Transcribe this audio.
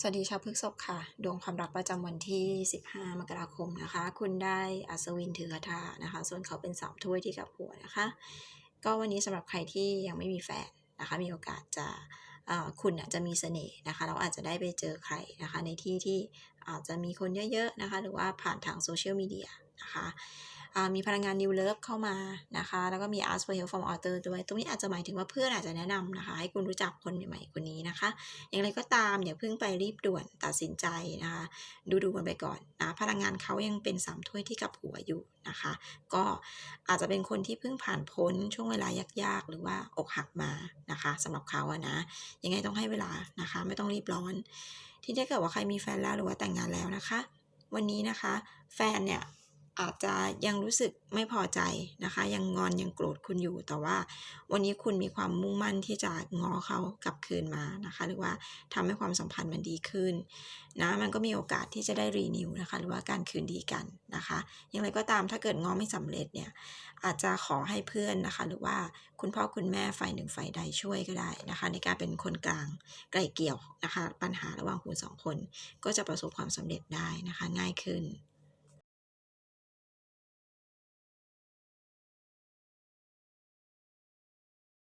สวัสดีชาวพฤกษบค่ะ ดวงความรักประจำวันที่ 15 มกราคมนะคะ คุณได้อัศวินถือคาถานะคะ ส่วนเขาเป็นสามถ้วยที่กับหัวนะคะ ก็วันนี้สำหรับใครที่ยังไม่มีแฟนนะคะ มีโอกาสจะเอ่อคุณอาจจะมีเสน่ห์นะคะ เราอาจจะได้ไปเจอใครนะคะ ในที่ที่ อาจจะมีคนเยอะๆนะคะ หรือว่าผ่านทางโซเชียลมีเดียนะคะอ่ามีพลังงาน New Love เข้ามานะคะ แล้วก็มี Ask for Help from Author ด้วย ตรงนี้อาจจะหมายถึงว่าเพื่อนอาจจะแนะนำนะคะ ให้คุณรู้จักคนใหม่ๆคนนี้นะคะ อย่างไรก็ตามอย่าเพิ่งไปรีบด่วนตัดสินใจนะคะ ดูดูกันไปก่อนนะ พลังงานเขายังเป็นสามถ้วยที่กับหัวอยู่นะคะ ก็อาจจะเป็นคนที่เพิ่งผ่านพ้นช่วงเวลายากๆ หรือว่าอกหักมานะคะสำหรับเขาอะนะ ยังไงต้องให้เวลานะคะ ไม่ต้องรีบร้อนที่ถ้าเกิดว่าใครมีแฟนแล้วหรือว่าแต่งงานแล้วนะคะ วันนี้นะคะ แฟนเนี่ย อาจจะยังรู้สึกไม่พอใจนะคะ ยังงอนยังโกรธคุณอยู่ แต่ว่าวันนี้คุณมีความมุ่งมั่นที่จะง้อเขากลับคืนมานะคะ หรือว่าทำให้ความสัมพันธ์มันดีขึ้นนะมันก็มีโอกาสที่จะได้รีนิวนะคะ หรือว่าการคืนดีกันนะคะอย่างไรก็ตามถ้าเกิดง้อไม่สำเร็จเนี่ยอาจจะขอให้เพื่อนนะคะ หรือว่าคุณพ่อคุณแม่ฝ่ายหนึ่งฝ่ายใดช่วยก็ได้นะคะ ในการเป็นคนกลางไกล่เกี่ยวนะคะ ปัญหาระหว่างคุณสองคน ก็จะประสบความสำเร็จได้นะคะ ง่ายขึ้น